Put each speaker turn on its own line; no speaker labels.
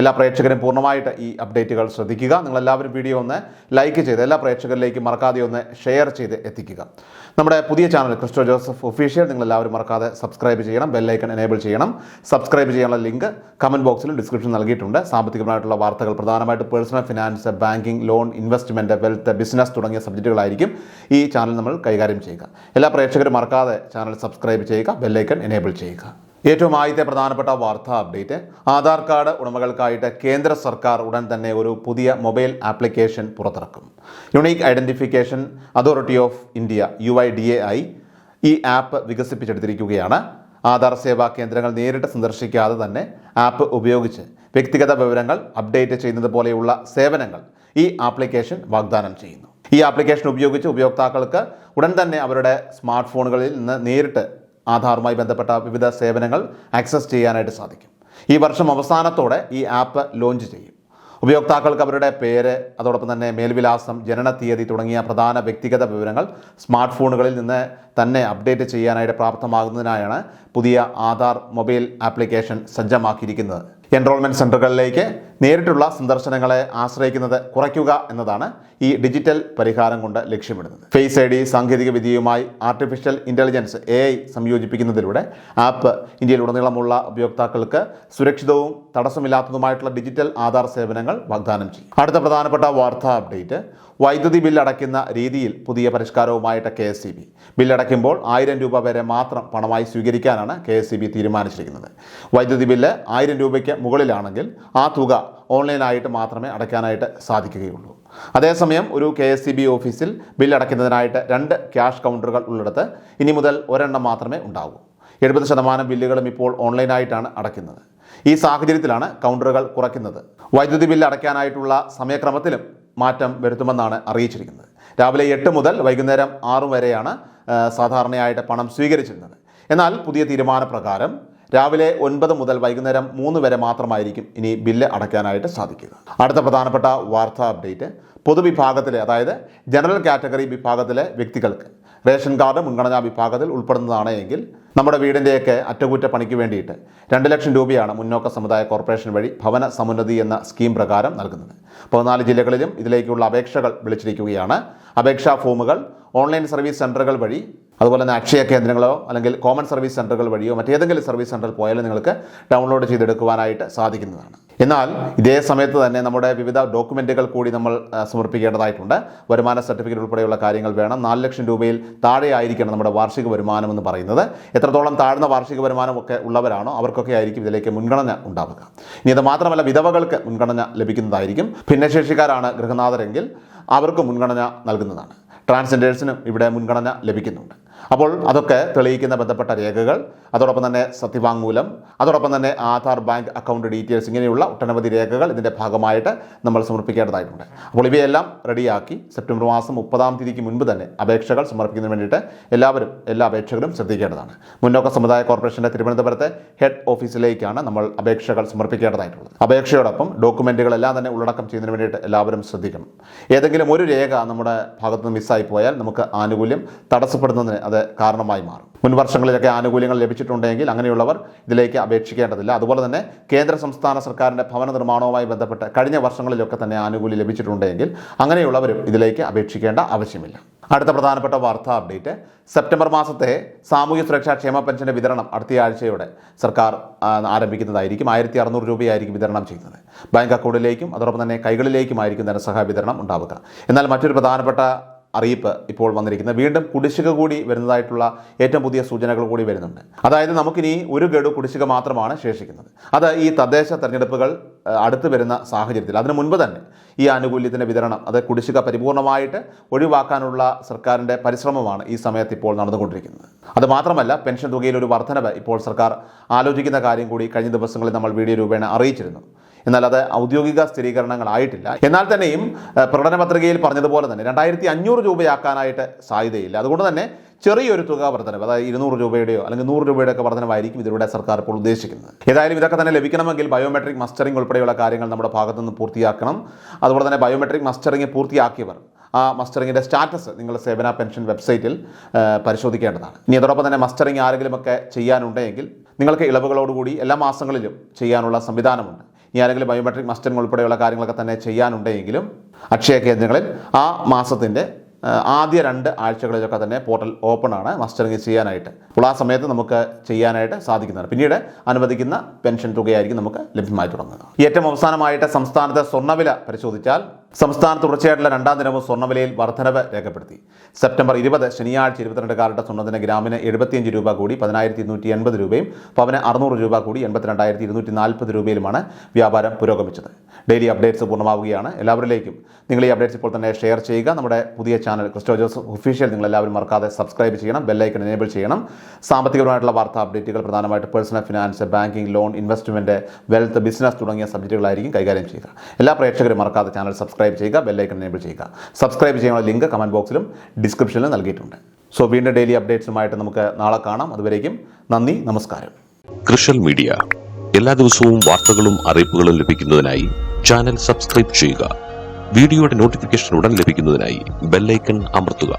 എല്ലാ പ്രേക്ഷകരും പൂർണമായിട്ട് ഈ അപ്ഡേറ്റുകൾ ശ്രദ്ധിക്കുക. നിങ്ങളെല്ലാവരും വീഡിയോ ഒന്ന് ലൈക്ക് ചെയ്ത് എല്ലാ പ്രേക്ഷകരിലേക്കും മറക്കാതെ ഒന്ന് ഷെയർ ചെയ്ത് എത്തിക്കുക. നമ്മുടെ പുതിയ ചാനൽ ക്രിസ്റ്റോ ജോസഫ് ഒഫീഷ്യൽ. നിങ്ങളെല്ലാവരും മറക്കാതെ സബ്സ്ക്രൈബ് ചെയ്യണം ബെല്ലൈക്കൺ എനേബിൾ ചെയ്യണം. സബ്സ്ക്രൈബ് ചെയ്യാനുള്ള ലിങ്ക് കമന്റ് ബോക്സിലും ഡിസ്ക്രിപ്ഷൻ നൽകിയിട്ടുണ്ട്. സാമ്പത്തികമായിട്ടുള്ള വാർത്തകൾ പ്രധാനമായിട്ട് personal finance banking loan investment wealth business തുടങ്ങിയ സബ്ജക്റ്റുകളായിരിക്കും ഈ ചാനൽ നമ്മൾ കൈകാര്യം ചെയ്യുക. എല്ലാ പ്രേക്ഷകരും മറക്കാതെ ചാനൽ സബ്സ്ക്രൈബ് ചെയ്യുക ബെല്ലൈക്കൺ എനേബിൾ ചെയ്യുക. ഏറ്റവും ആദ്യത്തെ പ്രധാനപ്പെട്ട വാർത്താ അപ്ഡേറ്റ്. ആധാർ കാർഡ് ഉടമകൾക്കായിട്ട് കേന്ദ്ര സർക്കാർ ഉടൻ തന്നെ ഒരു പുതിയ മൊബൈൽ ആപ്ലിക്കേഷൻ പുറത്തിറക്കും. Unique identification authority of India U I D A I ഈ ആപ്പ് വികസിപ്പിച്ചെടുത്തിരിക്കുകയാണ്. ആധാർ സേവാ കേന്ദ്രങ്ങൾ നേരിട്ട് സന്ദർശിക്കാതെ തന്നെ ആപ്പ് ഉപയോഗിച്ച് വ്യക്തിഗത വിവരങ്ങൾ അപ്ഡേറ്റ് ചെയ്യുന്നത് പോലെയുള്ള സേവനങ്ങൾ ഈ ആപ്ലിക്കേഷൻ വാഗ്ദാനം ചെയ്യുന്നു. ഈ ആപ്ലിക്കേഷൻ ഉപയോഗിച്ച് ഉപയോക്താക്കൾക്ക് ഉടൻ തന്നെ അവരുടെ സ്മാർട്ട് ഫോണുകളിൽ നിന്ന് നേരിട്ട് ആധാറുമായി ബന്ധപ്പെട്ട വിവിധ സേവനങ്ങൾ ആക്സസ് ചെയ്യാനായിട്ട് സാധിക്കും. ഈ വർഷം അവസാനത്തോടെ ഈ ആപ്പ് ലോഞ്ച് ചെയ്യും. ഉപയോക്താക്കൾക്ക് അവരുടെ പേര് അതോടൊപ്പം തന്നെ മേൽവിലാസം ജനന തീയതി തുടങ്ങിയ പ്രധാന വ്യക്തിഗത വിവരങ്ങൾ സ്മാർട്ട് ഫോണുകളിൽ നിന്ന് തന്നെ അപ്ഡേറ്റ് ചെയ്യാനായിട്ട് പ്രാപ്തമാകുന്നതിനായാണ് പുതിയ ആധാർ മൊബൈൽ ആപ്ലിക്കേഷൻ സജ്ജമാക്കിയിരിക്കുന്നത്. എൻറോൾമെന്റ് സെന്ററുകളിലേക്ക് നേരിട്ടുള്ള സന്ദർശനങ്ങളെ ആശ്രയിക്കുന്നത് കുറയ്ക്കുക എന്നതാണ് ഈ ഡിജിറ്റൽ പരിഹാരം കൊണ്ട് ലക്ഷ്യമിടുന്നത്. ഫേസ് ഐ ഡി സാങ്കേതിക വിദ്യയുമായി ആർട്ടിഫിഷ്യൽ ഇന്റലിജൻസ് എ ഐ സംയോജിപ്പിക്കുന്നതിലൂടെ ആപ്പ് ഇന്ത്യയിലുടനീളമുള്ള ഉപയോക്താക്കൾക്ക് സുരക്ഷിതവും തടസ്സമില്ലാത്തതുമായിട്ടുള്ള ഡിജിറ്റൽ ആധാർ സേവനങ്ങൾ വാഗ്ദാനം ചെയ്യും. അടുത്ത പ്രധാനപ്പെട്ട വാർത്താ അപ്ഡേറ്റ് വൈദ്യുതി ബില്ല് അടയ്ക്കുന്ന രീതിയിൽ പുതിയ പരിഷ്കാരവുമായിട്ട് കെ എസ് സി ബി. ബില്ലടയ്ക്കുമ്പോൾ ആയിരം രൂപ വരെ മാത്രം പണമായി സ്വീകരിക്കാനാണ് കെ എസ് ബി തീരുമാനിച്ചിരിക്കുന്നത്. വൈദ്യുതി ബില്ല് ആയിരം രൂപയ്ക്ക് മുകളിലാണെങ്കിൽ ആ തുക ഓൺലൈനായിട്ട് മാത്രമേ അടയ്ക്കാനായിട്ട് സാധിക്കുകയുള്ളൂ. അതേസമയം ഒരു കെ എസ് സി ബി ഓഫീസിൽ ബിൽ അടയ്ക്കുന്നതിനായിട്ട് രണ്ട് ക്യാഷ് കൗണ്ടറുകൾ ഉള്ളിടത്ത് ഇനി മുതൽ ഒരെണ്ണം മാത്രമേ ഉണ്ടാകൂ എഴുപത് ശതമാനം ബില്ലുകളും ഇപ്പോൾ ഓൺലൈനായിട്ടാണ് അടയ്ക്കുന്നത്. ഈ സാഹചര്യത്തിലാണ് കൗണ്ടറുകൾ കുറയ്ക്കുന്നത്. വൈദ്യുതി ബില്ല് അടയ്ക്കാനായിട്ടുള്ള സമയക്രമത്തിലും മാറ്റം വരുത്തുമെന്നാണ് അറിയിച്ചിരിക്കുന്നത്. രാവിലെ എട്ട് മുതൽ വൈകുന്നേരം ആറു വരെയാണ് സാധാരണയായിട്ട് പണം സ്വീകരിച്ചിരുന്നത്. എന്നാൽ പുതിയ തീരുമാനപ്രകാരം രാവിലെ ഒൻപത് മുതൽ വൈകുന്നേരം മൂന്ന് വരെ മാത്രമായിരിക്കും ഇനി ബില്ല് അടയ്ക്കാനായിട്ട് സാധിക്കുക. അടുത്ത പ്രധാനപ്പെട്ട വാർത്താ അപ്ഡേറ്റ്. പൊതുവിഭാഗത്തിലെ അതായത് ജനറൽ കാറ്റഗറി വിഭാഗത്തിലെ വ്യക്തികൾക്ക് റേഷൻ കാർഡ് മുൻഗണനാ വിഭാഗത്തിൽ ഉൾപ്പെടുന്നതാണ് എങ്കിൽ നമ്മുടെ വീടിന്റെയൊക്കെ അറ്റകുറ്റപ്പണിക്ക് വേണ്ടിയിട്ട് രണ്ട് ലക്ഷം രൂപയാണ് മുന്നോക്ക സമുദായ കോർപ്പറേഷൻ വഴി ഭവന സമുന്നതി എന്ന സ്കീം പ്രകാരം നൽകുന്നത്. പതിനാല് ജില്ലകളിലും ഇതിലേക്കുള്ള അപേക്ഷകൾ വിളിച്ചിരിക്കുകയാണ്. അപേക്ഷാ ഫോമുകൾ ഓൺലൈൻ സർവീസ് സെന്ററുകൾ വഴി അതുപോലെ തന്നെ അക്ഷയ കേന്ദ്രങ്ങളോ അല്ലെങ്കിൽ കോമൺ സർവീസ് സെന്ററുകൾ വഴിയോ മറ്റേതെങ്കിലും സർവീസ് സെന്ററിൽ പോയാലും നിങ്ങൾക്ക് ഡൗൺലോഡ് ചെയ്തെടുക്കുവാനായിട്ട് സാധിക്കുന്നതാണ്. എന്നാൽ ഇതേ സമയത്ത് തന്നെ നമ്മുടെ വിവിധ ഡോക്യുമെന്റുകൾ കൂടി നമ്മൾ സമർപ്പിക്കേണ്ടതായിട്ടുണ്ട്. വരുമാന സർട്ടിഫിക്കറ്റ് ഉൾപ്പെടെയുള്ള കാര്യങ്ങൾ വേണം. നാല് ലക്ഷം രൂപയിൽ താഴെ ആയിരിക്കണം നമ്മുടെ വാർഷിക വരുമാനം എന്ന് പറയുന്നത്. എത്രത്തോളം താഴ്ന്ന വാർഷിക വരുമാനമൊക്കെ ഉള്ളവരാണോ അവർക്കൊക്കെ ആയിരിക്കും ഇതിലേക്ക് മുൻഗണന ഉണ്ടാവുക. ഇനി ഇത് മാത്രമല്ല വിധവകൾക്ക് മുൻഗണന ലഭിക്കുന്നതായിരിക്കും. ഭിന്നശേഷിക്കാരാണ് ഗൃഹനാഥരെങ്കിൽ അവർക്ക് മുൻഗണന നൽകുന്നതാണ്. ട്രാൻസ്ജെൻഡേഴ്സിനും ഇവിടെ മുൻഗണന ലഭിക്കുന്നുണ്ട്. അപ്പോൾ അതൊക്കെ തെളിയിക്കുന്ന ബന്ധപ്പെട്ട രേഖകൾ അതോടൊപ്പം തന്നെ സത്യവാങ്മൂലം അതോടൊപ്പം തന്നെ ആധാർ ബാങ്ക് അക്കൗണ്ട് ഡീറ്റെയിൽസ് ഇങ്ങനെയുള്ള ഒട്ടനവധി രേഖകൾ ഇതിന്റെ ഭാഗമായിട്ട് നമ്മൾ സമർപ്പിക്കേണ്ടതായിട്ടുണ്ട്. അപ്പോൾ ഇവയെല്ലാം റെഡിയാക്കി സെപ്റ്റംബർ മാസം മുപ്പതാം തീയതിക്ക് മുൻപ് തന്നെ അപേക്ഷകൾ സമർപ്പിക്കുന്നതിന് വേണ്ടിയിട്ട് എല്ലാവരും എല്ലാ അപേക്ഷകരും ശ്രദ്ധിക്കേണ്ടതാണ്. മുന്നോക്ക സമുദായ കോർപ്പറേഷന്റെ തിരുവനന്തപുരത്തെ ഹെഡ് ഓഫീസിലേക്കാണ് നമ്മൾ അപേക്ഷകൾ സമർപ്പിക്കേണ്ടതായിട്ടുള്ളത്. അപേക്ഷയോടൊപ്പം ഡോക്യുമെന്റുകളെല്ലാം തന്നെ ഉള്ളടക്കം ചെയ്യുന്നതിന് വേണ്ടിയിട്ട് എല്ലാവരും ശ്രദ്ധിക്കണം. ഏതെങ്കിലും ഒരു രേഖ നമ്മുടെ ഭാഗത്ത് നിന്ന് മിസ്സായി പോയാൽ നമുക്ക് ആനുകൂല്യം തടസ്സപ്പെടുന്നതിന് അത് കാരണമായി മാറും. മുൻ വർഷങ്ങളിലൊക്കെ ആനുകൂല്യങ്ങൾ ലഭിച്ചിട്ടുണ്ടെങ്കിൽ അങ്ങനെയുള്ളവർ ഇതിലേക്ക് അപേക്ഷിക്കേണ്ടതില്ല. അതുപോലെ തന്നെ കേന്ദ്ര സംസ്ഥാന സർക്കാരിന്റെ ഭവന നിർമ്മാണവുമായി ബന്ധപ്പെട്ട് കഴിഞ്ഞ വർഷങ്ങളിലൊക്കെ തന്നെ ആനുകൂല്യം ലഭിച്ചിട്ടുണ്ടെങ്കിൽ അങ്ങനെയുള്ളവരും ഇതിലേക്ക് അപേക്ഷിക്കേണ്ട ആവശ്യമില്ല. അടുത്ത പ്രധാനപ്പെട്ട വാർത്താ അപ്ഡേറ്റ്. സെപ്റ്റംബർ മാസത്തെ സാമൂഹ്യ സുരക്ഷാ ക്ഷേമ പെൻഷന്റെ വിതരണം അടുത്ത ആഴ്ചയോടെ സർക്കാർ ആരംഭിക്കുന്നതായിരിക്കും. ആയിരത്തി അറുന്നൂറ് രൂപയായിരിക്കും വിതരണം ചെയ്യുന്നത് ബാങ്ക് അക്കൗണ്ടിലേക്കും അതോടൊപ്പം തന്നെ കൈകളിലേക്കുമായിരിക്കും ധനസഹായ വിതരണം ഉണ്ടാവുക. എന്നാൽ മറ്റൊരു പ്രധാനപ്പെട്ട അറിയിപ്പ് ഇപ്പോൾ വന്നിരിക്കുന്നത്. വീണ്ടും കുടിശ്ശിക കൂടി വരുന്നതായിട്ടുള്ള ഏറ്റവും പുതിയ സൂചനകൾ കൂടി വരുന്നുണ്ട്. അതായത് നമുക്കിനി ഒരു ഗഡു കുടിശ്ശിക മാത്രമാണ് ശേഷിക്കുന്നത്. അത് ഈ തദ്ദേശ തെരഞ്ഞെടുപ്പുകൾ അടുത്ത് വരുന്ന സാഹചര്യത്തിൽ അതിനു മുൻപ് തന്നെ ഈ ആനുകൂല്യത്തിന്റെ വിതരണം അത് കുടിശ്ശിക പരിപൂർണമായിട്ട് ഒഴിവാക്കാനുള്ള സർക്കാരിന്റെ പരിശ്രമമാണ് ഈ സമയത്ത് ഇപ്പോൾ നടന്നുകൊണ്ടിരിക്കുന്നത്. അത് മാത്രമല്ല പെൻഷൻ തുകയിൽ ഒരു വർധനവ് ഇപ്പോൾ സർക്കാർ ആലോചിക്കുന്ന കാര്യം കൂടി കഴിഞ്ഞ ദിവസങ്ങളിൽ നമ്മൾ വീഡിയോ രൂപേണ അറിയിച്ചിരുന്നു. എന്നാൽ അത് ഔദ്യോഗിക സ്ഥിരീകരണങ്ങളായിട്ടില്ല. എന്നാൽ തന്നെയും പ്രകടന പത്രികയിൽ പറഞ്ഞതുപോലെ തന്നെ രണ്ടായിരത്തി അഞ്ഞൂറ് രൂപയാക്കാനായിട്ട് സാധ്യതയില്ല. അതുകൊണ്ട് തന്നെ ചെറിയൊരു തുക വർധനവ് അതായത് ഇരുന്നൂറ് രൂപയുടെയോ അല്ലെങ്കിൽ നൂറ് രൂപയുടെ ഒക്കെ വർധനവായിരിക്കും ഇതിലൂടെ സർക്കാർ ഇപ്പോൾ ഉദ്ദേശിക്കുന്നത്. ഏതായാലും ഇതൊക്കെ തന്നെ ലഭിക്കണമെങ്കിൽ ബയോമെട്രിക് മസ്റ്ററിംഗ് ഉൾപ്പെടെയുള്ള കാര്യങ്ങൾ നമ്മുടെ ഭാഗത്തു നിന്ന് പൂർത്തിയാക്കണം. അതുപോലെ തന്നെ ബയോമെട്രിക് മസ്റ്ററിംഗ് പൂർത്തിയാക്കിയവർ ആ മസ്റ്ററിങ്ങിന്റെ സ്റ്റാറ്റസ് നിങ്ങൾ സേവന പെൻഷൻ വെബ്സൈറ്റിൽ പരിശോധിക്കേണ്ടതാണ്. ഇനി അതോടൊപ്പം തന്നെ മസ്റ്ററിങ് ആരെങ്കിലുമൊക്കെ ചെയ്യാനുണ്ടെങ്കിൽ നിങ്ങൾക്ക് ഇളവുകളോടുകൂടി എല്ലാ മാസങ്ങളിലും ചെയ്യാനുള്ള സംവിധാനമുണ്ട്. ഇനി ആരെങ്കിലും ബയോമെട്രിക് മസ്റ്ററിംഗ് ഉൾപ്പെടെയുള്ള കാര്യങ്ങളൊക്കെ തന്നെ ചെയ്യാനുണ്ടെങ്കിലും അക്ഷയ കേന്ദ്രങ്ങളിൽ ആ മാസത്തിന്റെ ആദ്യ രണ്ട് ആഴ്ചകളിലൊക്കെ തന്നെ പോർട്ടൽ ഓപ്പൺ ആണ് മസ്റ്ററിങ് ചെയ്യാനായിട്ട്. അപ്പോൾ ആ സമയത്ത് നമുക്ക് ചെയ്യാനായിട്ട് സാധിക്കുന്നതാണ്. പിന്നീട് അനുവദിക്കുന്ന പെൻഷൻ തുകയായിരിക്കും നമുക്ക് ലഭ്യമായി തുടങ്ങുക. ഏറ്റവും അവസാനമായിട്ട് സംസ്ഥാനത്തെ സ്വർണവില പരിശോധിച്ചാൽ സംസ്ഥാനത്ത് തുടർച്ചയായിട്ടുള്ള രണ്ടാം ദിനവും സ്വർണവിലയിൽ വർധനവ് രേഖപ്പെടുത്തി. സെപ്റ്റംബർ ഇരുപത് ശനിയാഴ്ച ഇരുപത്തിരണ്ട് കാലത്തെ സ്വർണത്തിന് ഗ്രാമിന് എഴുപത്തിയഞ്ച് രൂപ കൂടി പതിനായിരത്തി ഇരുന്നൂറ്റി എൺപത് രൂപയും പവന് അറുന്നൂറ് രൂപ കൂടി എൺപത്തിരണ്ടായിരത്തി ഇരുന്നൂറ്റി നാൽപ്പത് രൂപയിലുമാണ് വ്യാപാരം പുരോഗമിച്ചത്. ഡെയിലി അപ്ഡേറ്റ്സ് പൂർണമാവുകയാണ്. എല്ലാവരിലേക്കും നിങ്ങൾ ഈ അപ്ഡേറ്റ്സ് ഇപ്പോൾ തന്നെ ഷെയർ ചെയ്യുക. നമ്മുടെ പുതിയ ചാനൽ ക്രിസ്റ്റോ ജോസഫ് ഒഫീഷ്യൽ നിങ്ങൾ എല്ലാവരും മറക്കാതെ സബ്സ്ക്രൈബ് ചെയ്യണം ബെല്ലൈക്കൺ എനേബിൾ ചെയ്യണം. സാമ്പത്തികപരമായിട്ടുള്ള വാർത്താ അപ്ഡേറ്റുകൾ പ്രധാനമായിട്ട് personal finance banking loan investment wealth business തുടങ്ങിയ സബ്ജക്റ്റുകളായിരിക്കും കൈകാര്യം ചെയ്യുക. എല്ലാ പ്രേക്ഷകരും മറക്കാതെ ചാനൽ സബ്സ്ക്രൈബ് ചെയ്യുക ബെല്ലൈക്കൺ എനേബിൾ ചെയ്യുക. സബ്സ്ക്രൈബ് ചെയ്യാനുള്ള ലിങ്ക് കമന്റ് ബോക്സിലും ഡിസ്ക്രിപ്ഷനിലും നൽകിയിട്ടുണ്ട്. സോ വീണ്ടും ഡെയിലി അപ്ഡേറ്റ്സുമായിട്ട് നമുക്ക് നാളെ കാണാം. അതുവരേക്കും നന്ദി നമസ്കാരം.
കൃഷൽ മീഡിയ എല്ലാ ദിവസവും വാർത്തകളും അറിയിപ്പുകളും ലഭിക്കുന്നതിനായി ചാനൽ സബ്സ്ക്രൈബ് ചെയ്യുക. വീഡിയോയുടെ നോട്ടിഫിക്കേഷൻ ഉടൻ ലഭിക്കുന്നതിനായി ബെല്ലൈക്കൺ അമർത്തുക.